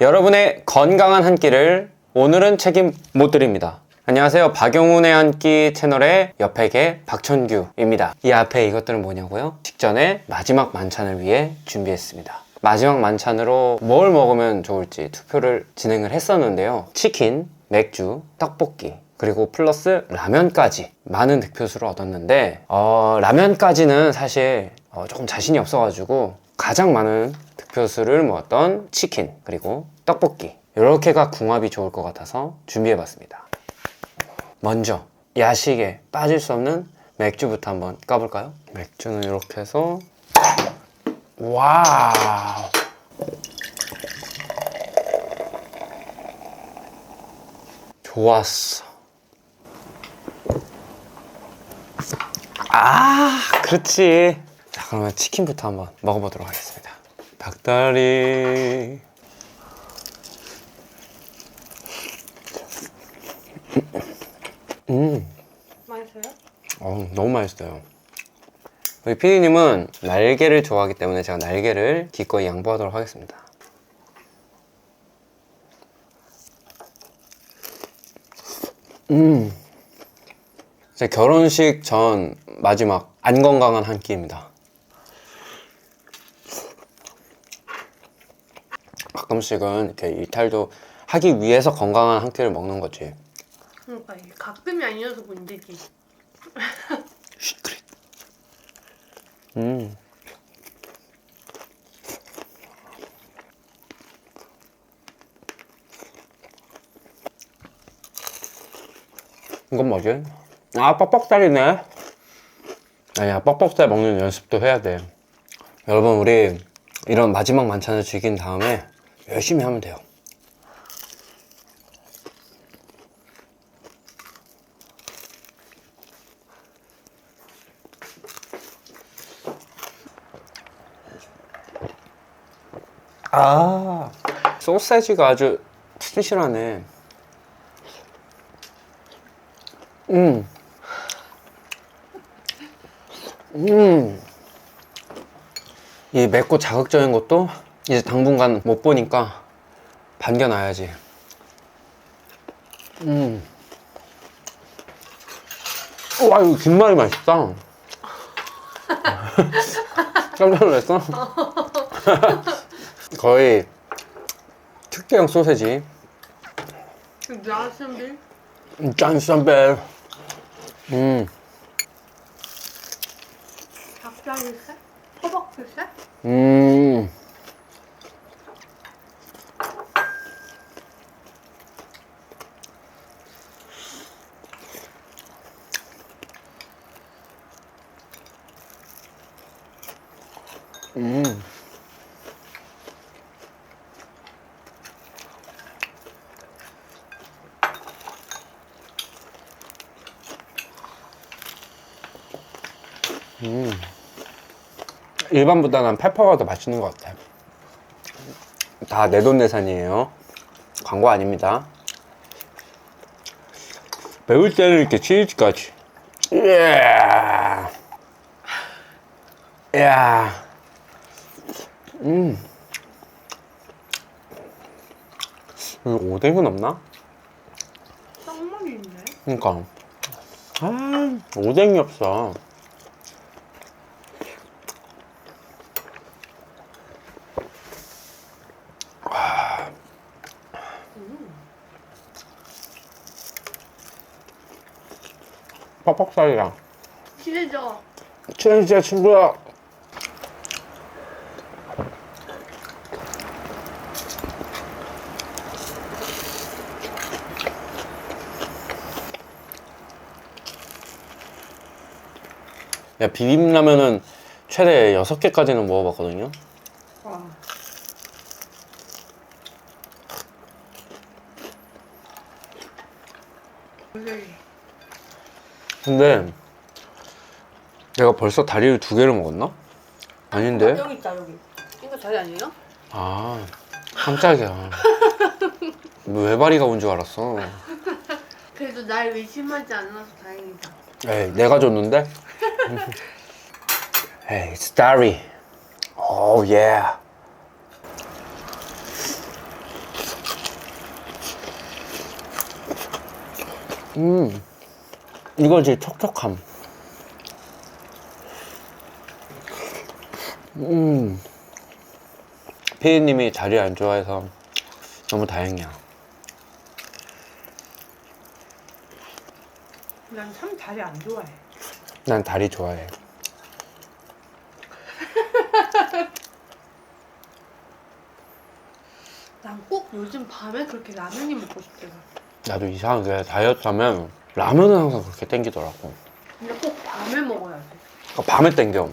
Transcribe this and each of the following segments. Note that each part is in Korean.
여러분의 건강한 한 끼를 오늘은 책임 못 드립니다. 안녕하세요. 박영훈의 한 끼 채널의 옆에계 박천규입니다. 이 앞에 이것들은 뭐냐고요? 직전에 마지막 만찬을 위해 준비했습니다. 마지막 만찬으로 뭘 먹으면 좋을지 투표를 진행을 했었는데요. 치킨, 맥주, 떡볶이, 그리고 플러스 라면까지 많은 득표수를 얻었는데 어, 라면까지는 사실 어, 조금 자신이 없어가지고 가장 많은 득표수를 모았던 치킨 그리고 떡볶이. 이렇게가 궁합이 좋을 것 같아서 준비해봤습니다. 먼저 야식에 빠질 수 없는 맥주부터 한번 까볼까요? 맥주는 이렇게 해서 와우. 좋았어. 아 그렇지. 자 그러면 치킨부터 한번 먹어보도록 하겠습니다 닭다리 맛있어요? 어, 너무 맛있어요. 우리 피디님은 날개를 좋아하기 때문에 제가 날개를 기꺼이 양보하도록 하겠습니다. 음. 제 결혼식 전 마지막 안 건강한 한 끼입니다. 가끔씩은 이렇게 이탈도 하기 위해서 건강한 한 끼를 먹는 거지. 그러니까 이게 가끔이 아니어서 문제지. 시크릿. 음. 이건 뭐지? 아, 뻑뻑살이네. 아니야, 뻑뻑살 먹는 연습도 해야 돼. 여러분, 우리 이런 마지막 만찬을 즐긴 다음에 열심히 하면 돼요. 아, 소세지가 아주 튼실하네. 음. 음. 이 맵고 자극적인 것도 이제 당분간 못 보니까 반겨놔야지. 음. 와, 이거 김말이 맛있다. 깜짝 놀랐어? 거의 특대형 소세지 나왔는데 짠 쌈벨 음, 닭다리살? 호박살살? 음. 음. 일반보다 난 페퍼가 더 맛있는 것 같아. 다 내돈내산이에요. 광고 아닙니다. 매울 때는 이렇게 치즈까지. 이야. 이야. 음. 여기 오뎅은 없나? 떡말이 있네. 그니까. 아, 오뎅이 없어. 퍽퍽살이랑 친해져. 친해지자 친구야 야 비빔라면은 최대 6개까지는 먹어봤거든요 와. 근데 내가 벌써 다리를 두 개를 먹었나? 아닌데? 여기 있다 여기. 이거 자리 아니에요? 아 깜짝이야 외발이가 온 줄 알았어 그래도 날 의심하지 않아서 다행이다. 에이 내가 줬는데? hey, it's dairy. Oh yeah. 음, 이거지 촉촉함. 음, 피디님이 자리 안 좋아해서 너무 다행이야. 난 참 다리 안 좋아해. 난 다리 좋아해. 난 꼭 요즘 밤에 그렇게 라면이 먹고 싶더라. 나도 이상하게 다이어트 하면 라면은 항상 그렇게 땡기더라고. 근데 꼭 밤에 먹어야 돼. 그러니까 밤에 땡겨.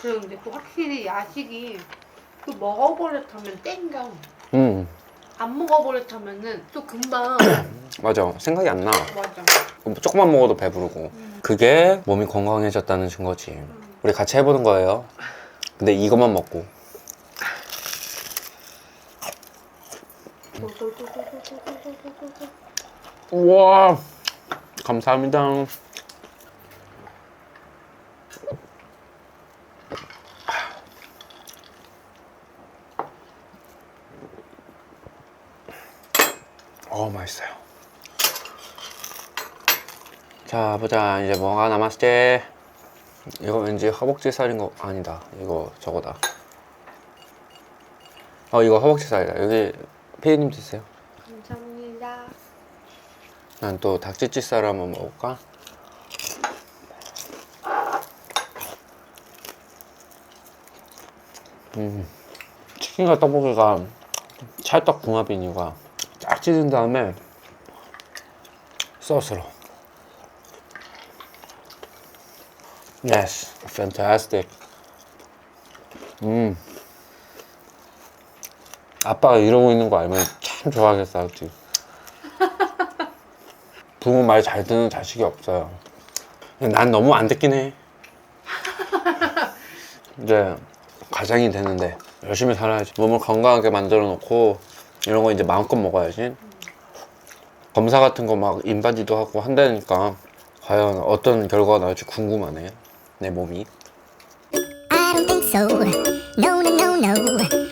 그런데 또 확실히 야식이 또 먹어버릇하면 땡겨. 음, 안 먹어버릇하면은 또 금방 맞아. 생각이 안 나. 맞아. 조금만 먹어도 배부르고. 그게 몸이 건강해졌다는 증거지. 우리 같이 해보는 거예요. 근데 이것만 먹고. 우와, 감사합니다. 어, 맛있어요. 자, 보자. 이제 뭐가 남았지? 이거 왠지 허벅지 살인 거 아니다. 이거 저거다. 어, 이거 허벅지 살이다. 여기 피디님 드세요. 감사합니다. 난 또 닭찌찌살 한번 먹을까? 음, 치킨과 떡볶이가 찰떡 궁합인 이유가 쫙 찢은 다음에 소스로. Yes, fantastic. 음. 아빠가 이러고 있는 거 알면 참 좋아하겠어, 그치? 부모 말 잘 듣는 자식이 없어요. 근데 난 너무 안 듣긴 해. 이제 가장이 되는데 열심히 살아야지. 몸을 건강하게 만들어 놓고 이런 거 이제 마음껏 먹어야지. 검사 같은 거 막 인바디도 하고 한다니까 과연 어떤 결과가 나올지 궁금하네. 내 몸이. I don't think so. No, no, no, no.